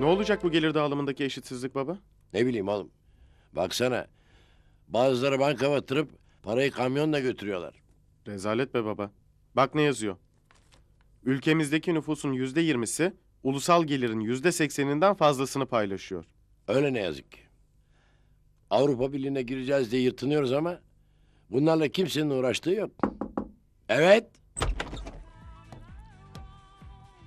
Ne olacak bu gelir dağılımındaki eşitsizlik baba? Ne bileyim oğlum. Baksana. Bazıları banka batırıp parayı kamyonla götürüyorlar. Rezalet be baba. Bak ne yazıyor. Ülkemizdeki nüfusun yüzde yirmisi ulusal gelirin yüzde sekseninden fazlasını paylaşıyor. Öyle ne yazık ki. Avrupa Birliği'ne gireceğiz diye yırtınıyoruz ama bunlarla kimsenin uğraştığı yok. Evet.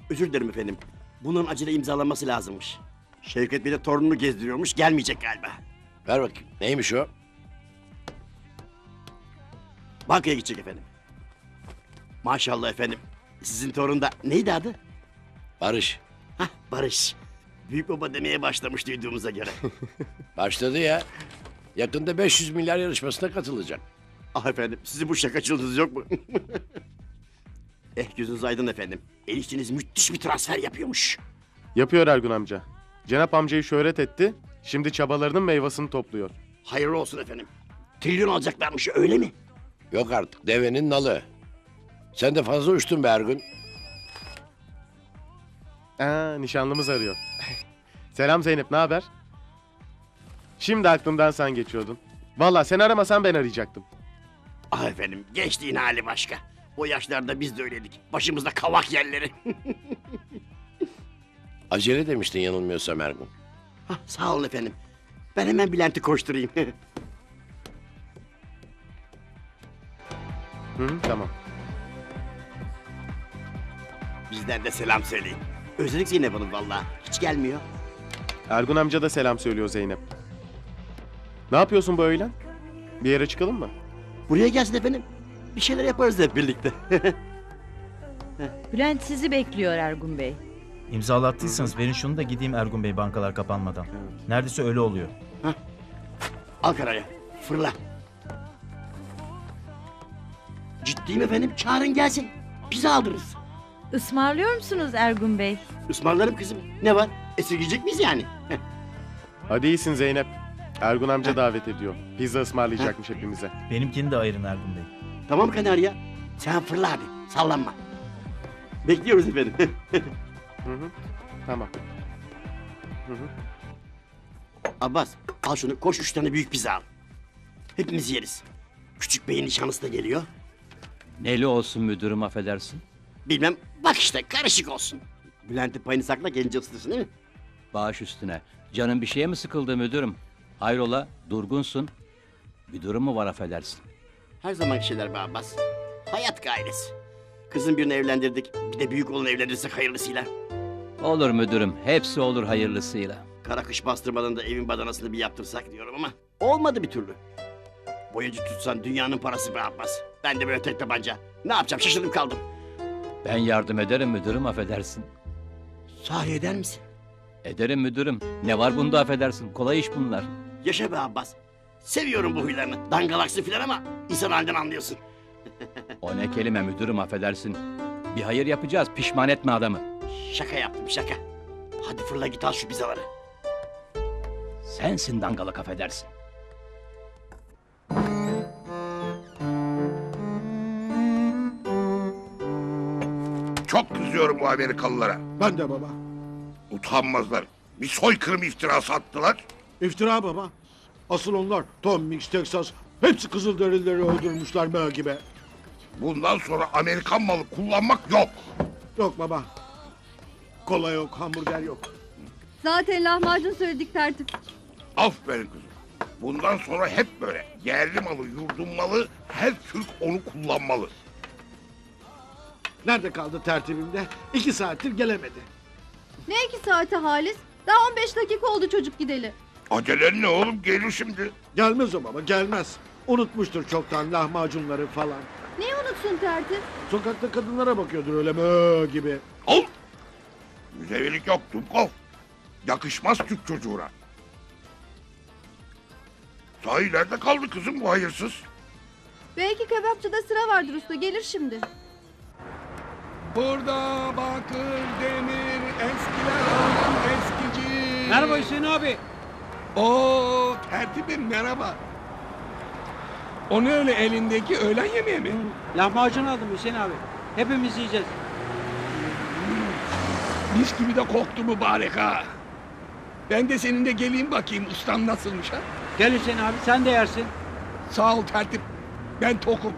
Özür dilerim efendim. Bunun acele imzalanması lazımmış. Şevket Bey de torununu gezdiriyormuş. Gelmeyecek galiba. Ver bakayım. Neymiş o? Bankaya gidecek efendim. Maşallah efendim. Sizin torun da neydi adı? Barış. Hah Barış. Büyük baba demeye başlamış duyduğumuza göre. Başladı ya. Yakında 500 milyar yarışmasına katılacak. ah efendim sizin bu şakacılığınız yok mu? eh gözünüz aydın efendim. Enişteniz müthiş bir transfer yapıyormuş. Yapıyor Ergun amca. Cenap amcayı şöhret etti. Şimdi çabalarının meyvasını topluyor. Hayırlı olsun efendim. Trilyon alacaklarmış öyle mi? Yok artık devenin nalı. Sen de fazla uçtun be Ergun. Aa, nişanlımız arıyor. Selam Zeynep, ne haber? Şimdi aklımdan sen geçiyordun. Vallahi sen aramasan ben arayacaktım. Ah efendim gençliğin hali başka. O yaşlarda biz de öyleydik. Başımızda kavak yerleri. Acele demiştin yanılmıyorsam Ergun. Hah, sağ olun efendim. Ben hemen Bülent'i koşturayım. Hı tamam. Bizden de selam söyleyin. Özledik Zeynep Hanım vallahi. Hiç gelmiyor. Ergun amca da selam söylüyor Zeynep. Ne yapıyorsun bu öğlen? Bir yere çıkalım mı? Buraya gelsin efendim. Bir şeyler yaparız hep birlikte. Bülent sizi bekliyor Ergun Bey. İmzalattıysanız verin şunu da gideyim Ergun Bey bankalar kapanmadan. Neredeyse öyle oluyor. Al karaya. Fırla. Ciddiyim efendim. Çağırın gelsin. Pizza aldırırız. Ismarlıyor musunuz Ergun Bey? Ismarlarım kızım. Ne var? Esirgeyecek miyiz yani? Hadi iyisin Zeynep. Ergun amca davet ediyor. Pizza ısmarlayacakmış hepimize. Benimkini de ayırın Ergun Bey. Tamam Kanarya. Sen fırla hadi. Sallanma. Bekliyoruz efendim. Hı hı. Tamam. Hı hı. Abbas al şunu koş üç tane büyük pizza al. Hepimiz yeriz. Küçük beyin nişanlısı da geliyor. Neli olsun müdürüm affedersin. Bilmem bak işte karışık olsun. Bülent'in payını sakla gelince ısıtırsın değil mi? Bağış üstüne. Canın bir şeye mi sıkıldı müdürüm? Hayrola durgunsun. Bir durum mu var affedersin? Her zamanki şeyler be Abbas. Hayat gailesi. Kızın birini evlendirdik. Bir de büyük oğlunu evlendirirsek hayırlısıyla. Olur müdürüm. Hepsi olur hayırlısıyla. Kara kış bastırmadan da evin badanasını bir yaptırsak diyorum ama olmadı bir türlü. Boyacı tutsan dünyanın parası be Abbas. Ben de böyle tek tabanca. Ne yapacağım şaşırdım kaldım. Ben yardım ederim müdürüm affedersin. Sahi eder misin? Ederim müdürüm. Ne var bunda affedersin. Kolay iş bunlar. Yaşa be Abbas. Seviyorum bu huylarını. Dangalaksı filan ama insan halinden anlıyorsun. O ne kelime müdürüm affedersin. Bir hayır yapacağız. Pişman etme adamı. Şaka yaptım şaka. Hadi fırla git al şu pizzaları. Sensin dangalak affedersin. Çok kızıyorum bu Amerikalılara. Ben de baba. Utanmazlar. Bir soykırım iftirası attılar. İftira baba. Asıl onlar Tom Mix, Texas hepsi Kızılderilileri öldürmüşler mö gibi. Bundan sonra Amerikan malı kullanmak yok. Yok baba. Kola yok, hamburger yok. Zaten lahmacun söyledik tertip. Aferin kızım. Bundan sonra hep böyle. Yerli malı, yurdun malı, her Türk onu kullanmalı. Nerede kaldı tertibimde? İki saattir gelemedi. Ne iki saate Halis? Daha 15 dakika oldu çocuk gideli. Acelen ne oğlum gelir şimdi. Gelmez o baba, gelmez. Unutmuştur çoktan lahmacunları falan. Neyi unutsun tertip? Sokakta kadınlara bakıyordur öyle mö gibi. Al. Müzevilik yok Dumkov. Yakışmaz Türk çocuğuna. Sahi nerede kaldı kızım bu hayırsız? Belki kebapçıda sıra vardır usta gelir şimdi. Burada bakır, demir, eskiler eskici. Merhaba Hüseyin abi. Oo tertibim merhaba. O ne öyle elindeki öğlen yemeği mi? Lahmacun aldım Hüseyin abi. Hepimiz yiyeceğiz. Mis gibi de koktu mübarek ha. Ben de seninle geleyim bakayım ustam nasılmış ha? Gel Hüseyin abi sen de yersin. Sağ ol tertip. Ben tokum.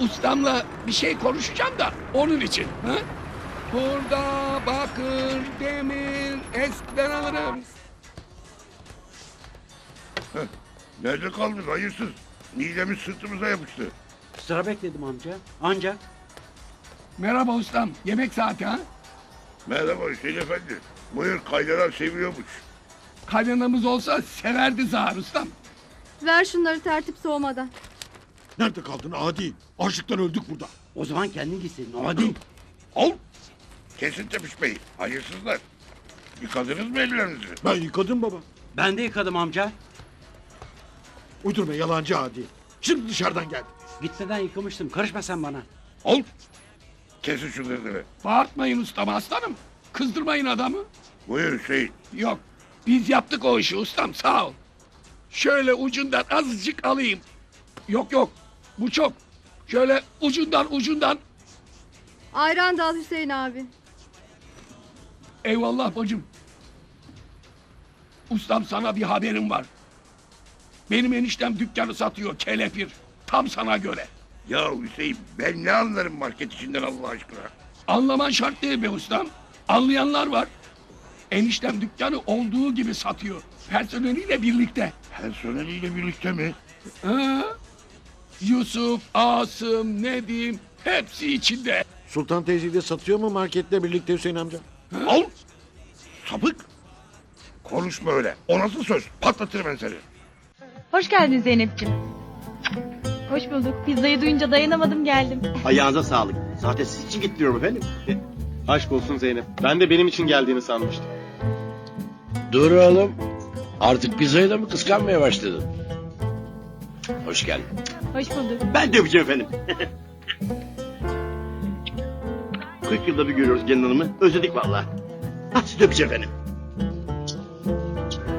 Ustamla bir şey konuşacağım da onun için. Ha? Burada bakır, demir, eskiden alırım. Nerede kaldın hayırsız? Midemiz sırtımıza yapıştı. Sıra bekledim amca. Ancak Merhaba ustam. Yemek saati ha? Merhaba Hüseyin Efendi. Buyur kaynanan seviyormuş. Kaynanamız olsa severdi Zahar ustam. Ver şunları tertip soğumadan. Nerede kaldın adi? Açlıktan öldük burada. o zaman kendin gitsin. Hadi. Al. Kesin tepişmeyi. Hayırsızlar. Yıkadınız mı ellerinizi? Ben yıkadım baba. Ben de yıkadım amca. Uydurma yalancı adi. Şimdi dışarıdan geldi. Gitmeden yıkamıştım. Karışma sen bana. Al. Kesin şu gırgırı. Bağırtmayın ustam aslanım. Kızdırmayın adamı. Buyur Hüseyin. Yok. Biz yaptık o işi ustam sağ ol. Şöyle ucundan azıcık alayım. Yok yok. Bu çok. Şöyle ucundan ucundan. Ayran da al Hüseyin abi. Eyvallah bacım. Ustam sana bir haberim var. Benim eniştem dükkanı satıyor kelepir. Tam sana göre. Ya Hüseyin ben ne anlarım market içinden Allah aşkına. Anlaman şart değil be ustam. Anlayanlar var. Eniştem dükkanı olduğu gibi satıyor. Personeliyle birlikte. Personeliyle birlikte mi? Ha? Yusuf, Asım, Nedim hepsi içinde. Sultan teyzeyi de satıyor mu marketle birlikte Hüseyin amca? Al. Sapık. Konuşma öyle. O nasıl söz? Patlatırım ben seni. Hoş geldin Zeynep'ciğim. Hoş bulduk. Pizzayı duyunca dayanamadım geldim. Ayağınıza sağlık. Zaten siz için getiriyorum efendim. Aşk olsun Zeynep. Ben de benim için geldiğini sanmıştım. Dur oğlum. Artık pizzayı da mı kıskanmaya başladın? Hoş geldin. Hoş bulduk. Ben de öpeceğim efendim. 40 yılda bir görüyoruz gelin hanımı. Özledik vallahi. Hadi sizi öpeceğim efendim.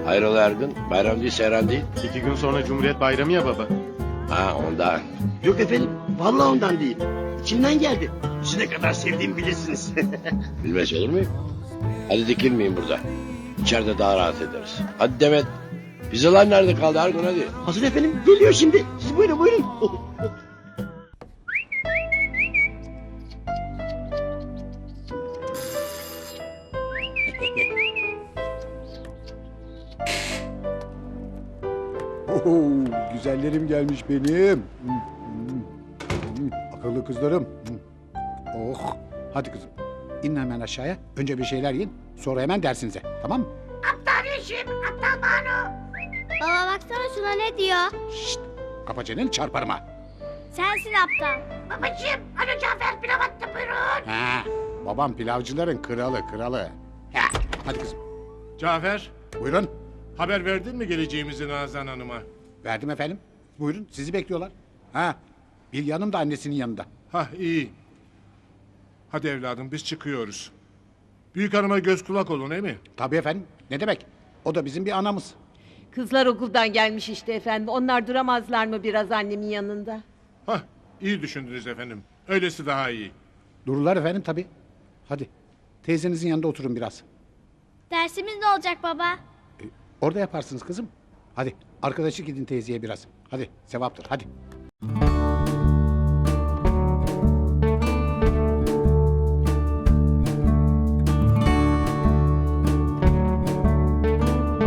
Hayrola Ergun? Bayram değil, seyran değil. İki gün sonra Cumhuriyet Bayramı ya baba. Ha ondan. Yok efendim. Vallahi ondan değil. İçimden geldi. Sizi ne kadar sevdiğimi bilirsiniz. Bilmez olur muyum? Hadi dikilmeyin burada. İçeride daha rahat ederiz. Hadi Demet. Pizzalar nerede kaldı Ergun hadi. Hazır efendim. Geliyor şimdi. Siz buyurun buyurun. Güzellerim gelmiş benim. Akıllı kızlarım. Oh. Hadi kızım. İn hemen aşağıya. Önce bir şeyler yiyin. Sonra hemen dersinize. Tamam mı? Baba baksana şuna ne diyor? Şşt. Kapa çeneni çarparım ha. Sensin aptal. Ha. Babam pilavcıların kralı kralı. Ha. Hadi kızım. Cafer, Buyurun. haber verdin mi geleceğimizi Nazan Hanım'a? Verdim efendim. Buyurun sizi bekliyorlar. Ha. Bir yanım da annesinin yanında. Hah iyi. Hadi evladım biz çıkıyoruz. Büyük hanıma göz kulak olun değil mi? Tabii efendim. Ne demek? O da bizim bir anamız. Kızlar okuldan gelmiş işte efendim. Onlar duramazlar mı biraz annemin yanında? Hah iyi düşündünüz efendim. Öylesi daha iyi. Dururlar efendim tabii. Hadi. Teyzenizin yanında oturun biraz. Dersimiz ne olacak baba? Orada yaparsınız kızım. Hadi arkadaşlık gidin teyzeye biraz. Hadi sevaptır hadi.